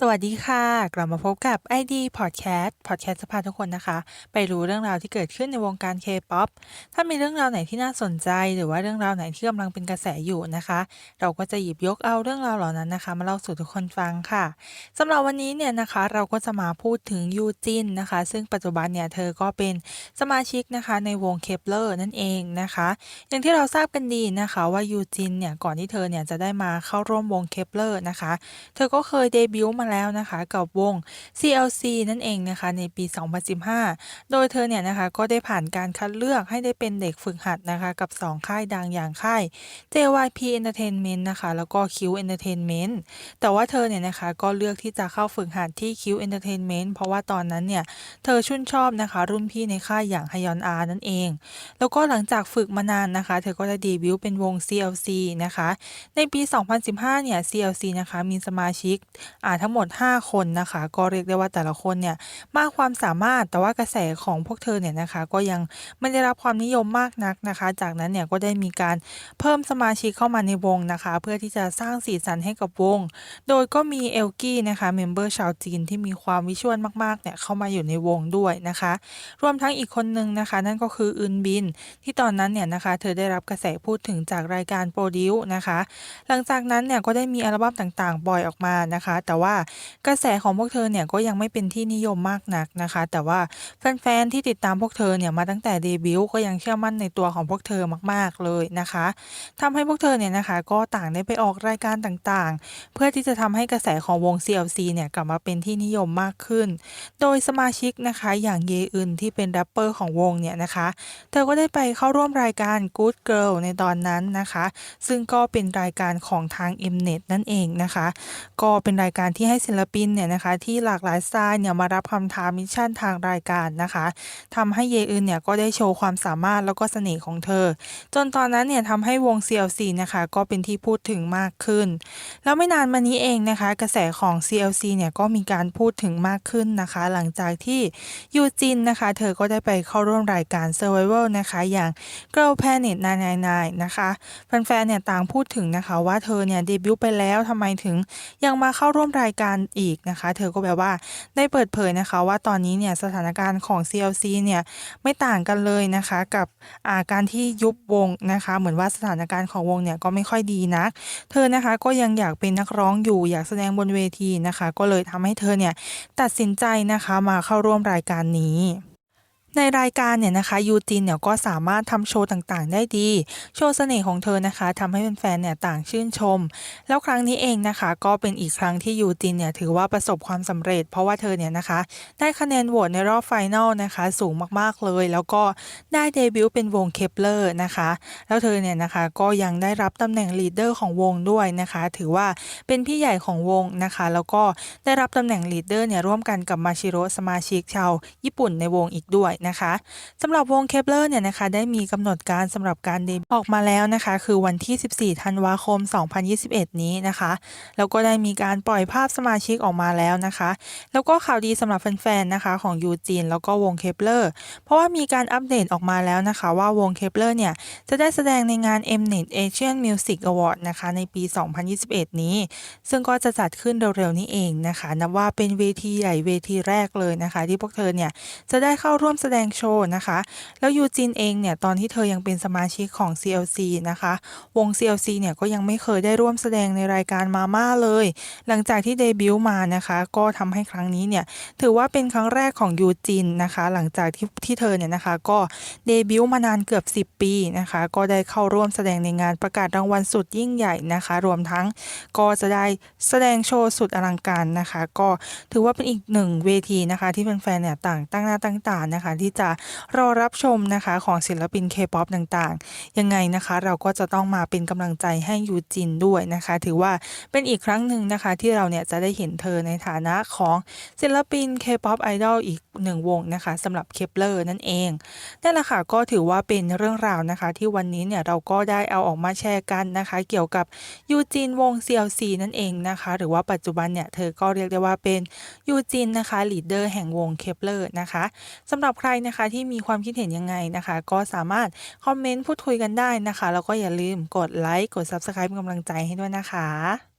สวัสดีค่ะ กลับมาพบกับ ID Podcast Podcast จะพาทุกคนนะคะ ไปรู้เรื่องราวที่เกิดขึ้นในวงการ K-POP ถ้ามีเรื่องราวไหนที่น่าสนใจ หรือว่าเรื่องราวไหนที่กำลังเป็นกระแสอยู่นะคะ เราก็จะหยิบยกเอาเรื่องราวเหล่านั้นนะคะ มาเล่าสู่ทุกคนฟังค่ะสำหรับวันนี้เนี่ยนะคะ เราก็จะมาพูดถึงยูจินนะคะ ซึ่งปัจจุบันเนี่ยเธอก็เป็นสมาชิกนะคะในวงเคปเลอร์นั่นเองนะคะ อย่างที่เราทราบกันดีนะคะว่ายูจินเนี่ยก่อนที่เธอเนี่ยจะได้มาเข้าร่วมวงเคปเลอร์นะคะ เธอก็เคยเดบิวต์มาแล้วนะคะกับวง CLC นั่นเองนะคะในปี 2015 โดยเธอเนี่ยนะคะก็ได้ผ่านการคัดเลือกให้ได้เป็นเด็กฝึกหัดนะคะกับ 2 ค่ายดังอย่างค่าย JYP Entertainment นะคะแล้วก็ Q Entertainment แต่ว่าเธอเนี่ยนะคะก็เลือกที่จะเข้าฝึกหัดที่ Q Entertainment เพราะว่าตอนนั้นเนี่ยเธอชื่นชอบนะคะรุ่นพี่ในค่ายอย่างฮยอนอานั่นเอง แล้วก็หลังจากฝึกมานานนะคะ เธอก็ได้เดบิวต์เป็นวง CLC นะคะในปี 2015 เนี่ย CLC นะคะมีสมาชิกอ่าทั้งหมด 5 คนนะคะ ก็เรียกได้ว่าแต่ละคนเนี่ยมากความสามารถแต่ว่ากระแสของพวกเธอเนี่ยนะคะ ก็ยังไม่ได้รับความนิยมมากนักนะคะ จากนั้นเนี่ยก็ได้มีการเพิ่มสมาชิกเข้ามาในวงนะคะ เพื่อที่จะสร้างสีสันให้กับวง โดยก็มีเอลกี้นะคะเมมเบอร์ชาวจีนที่มีความวิชวลมากๆเนี่ยเข้ามาอยู่ในวงด้วยนะคะ รวมทั้งอีกคนนึงนะคะ นั่นก็คืออึนบิน ที่ตอนนั้นเนี่ยนะคะ เธอได้รับกระแสพูดถึงจากรายการโปรดิวนะคะ หลังจากนั้นเนี่ยก็ได้มีอัลบั้มต่างๆปล่อยออกมานะคะ แต่ว่ากระแสของพวกเธอเนี่ยก็ยังไม่เป็นที่นิยมมากนักนะคะ แต่ว่าแฟนๆที่ติดตามพวกเธอเนี่ยมาตั้งแต่เดบิวต์ก็ยังเชื่อมั่นในตัวของพวกเธอมากๆเลยนะคะทำให้พวกเธอเนี่ยนะคะก็ต่างได้ไปออกรายการต่างๆ เพื่อที่จะทำให้กระแสของวง CLC เนี่ยกลับมาเป็นที่นิยมมากขึ้น โดยสมาชิกนะคะอย่างเยอึนที่เป็นแรปเปอร์ของวงเนี่ยนะคะ เธอก็ได้ไปเข้าร่วมรายการ Good Girl ในตอนนั้นนะคะ ซึ่งก็เป็นรายการของทาง Mnet นั่นเองนะคะ ก็เป็นรายการที่ให้ศิลปินเนี่ยนะคะที่หลากหลายสไตล์เนี่ยมารับคำท้ามิชชั่นทางรายการนะคะทำให้เยอึนเนี่ยก็ได้โชว์ความสามารถแล้วก็เสน่ห์ของเธอ จนตอนนั้นเนี่ยทำให้วง CLC นะคะก็เป็นที่พูดถึงมากขึ้น แล้วไม่นานมานี้เองนะคะ กระแสของ CLC เนี่ยก็มีการพูดถึงมากขึ้นนะคะ หลังจากที่ยูจินนะคะ เธอก็ได้ไปเข้าร่วมรายการ Survival นะคะอย่าง Girl Planet 999นะคะแฟนๆเนี่ยต่างพูดถึงนะคะว่าเธอเนี่ยเดบิวต์ไปแล้วทำไมถึงยังมาเข้าร่วมรายการอีกนะคะ เธอก็แบบว่าได้เปิดเผยนะคะว่าตอนนี้เนี่ยสถานการณ์ของ CLC เนี่ยไม่ต่างกันเลยนะคะกับาการที่ยุบวงนะคะ เหมือนว่าสถานการณ์ของวงเนี่ยก็ไม่ค่อยดีนัก เธอนะคะก็ยังอยากเป็นนักร้องอยู่อยากแสดงบนเวทีนะคะ ก็เลยทำให้เธอเนี่ยตัดสินใจนะคะมาเข้าร่วมรายการนี้ ในรายการเนี่ยนะคะยูจินเนี่ยก็สามารถทำโชว์ต่างๆ ได้ดี โชว์เสน่ห์ของเธอนะคะทำให้แฟนๆเนี่ยต่างชื่นชม แล้วครั้งนี้เองนะคะ ก็เป็นอีกครั้งที่ยูจินเนี่ยถือว่าประสบความสำเร็จ เพราะว่าเธอเนี่ยนะคะ ได้คะแนนโหวตในรอบไฟนอลนะคะ สูงมากๆเลย แล้วก็ได้เดบิวต์เป็นวงเคปเลอร์นะคะ แล้วเธอเนี่ยนะคะก็ยังได้รับตำแหน่งลีดเดอร์ของวงด้วยนะคะ ถือว่าเป็นพี่ใหญ่ของวงนะคะ แล้วก็ได้รับตำแหน่งลีดเดอร์เนี่ยร่วมกันกับมาชิโร่สมาชิกชาวญี่ปุ่นในวงอีกด้วยนะคะสำหรับวงเคปเลอร์เนี่ยนะคะได้มีกำหนดการสำหรับการเดบิวต์ออกมาแล้วนะคะ คือวันที่ 14 ธันวาคม 2021 นี้นะคะ แล้วก็ได้มีการปล่อยภาพสมาชิกออกมาแล้วนะคะ แล้วก็ข่าวดีสำหรับแฟนๆนะคะของยูจีนแล้วก็วงเคปเลอร์เพราะว่ามีการอัปเดตออกมาแล้วนะคะ ว่าวงเคปเลอร์เนี่ยจะได้แสดงในงาน Mnet Asian Music Award นะคะในปี 2021 นี้ ซึ่งก็จะจัดขึ้นเร็วๆนี้เองนะคะนับว่าเป็นเวทีใหญ่เวทีแรกเลยนะคะ ที่พวกเธอเนี่ยจะได้เข้าร่วมแสดงดงโชว์นะคะ แล้วยูจินเองเนี่ยตอนที่เธอยังเป็นสมาชิกของ CLC นะคะ วง CLC เนี่ยก็ยังไม่เคยได้ร่วมแสดงในรายการมาม่าเลย หลังจากที่เดบิวต์มานะคะ ก็ทำให้ครั้งนี้เนี่ยถือว่าเป็นครั้งแรกของยูจินนะคะ หลังจากที่ที่เธอเนี่ยนะคะ ก็เดบิวต์มานานเกือบ 10 ปีนะคะ ก็ได้เข้าร่วมแสดงในงานประกาศรางวัลสุดยิ่งใหญ่นะคะ รวมทั้งก็จะได้แสดงโชว์สุดอลังการนะคะ ก็ถือว่าเป็นอีกหนึ่งเวทีนะคะ ที่แฟนๆเนี่ยต่างตั้งหน้าตั้งตานะคะที่จะรอรับชมนะคะของศิลปินเคป๊อปต่างๆ ยังไงนะคะเราก็จะต้องมาเป็นกำลังใจให้ยูจินด้วยนะคะ ถือว่าเป็นอีกครั้งหนึ่งนะคะที่เราเนี่ยจะได้เห็นเธอในฐานะของศิลปินเคป๊อปไอดอลอีกหนึ่งวงนะคะสำหรับเคปเลอร์นั่นเองนั่นแหละค่ะก็ถือว่าเป็นเรื่องราวนะคะ ที่วันนี้เนี่ยเราก็ได้เอาออกมาแชร์กันนะคะ เกี่ยวกับยูจินวง CLC นั่นเองนะคะ หรือว่าปัจจุบันเนี่ยเธอก็เรียกได้ว่าเป็นยูจินนะคะลีดเดอร์แห่งวงเคปเลอร์นะคะสำหรับใครนะคะที่มีความคิดเห็นยังไงนะคะ ก็สามารถคอมเมนต์พูดคุยกันได้นะคะ แล้วก็อย่าลืมกดไลค์กด Subscribe เป็นกำลังใจให้ด้วยนะคะ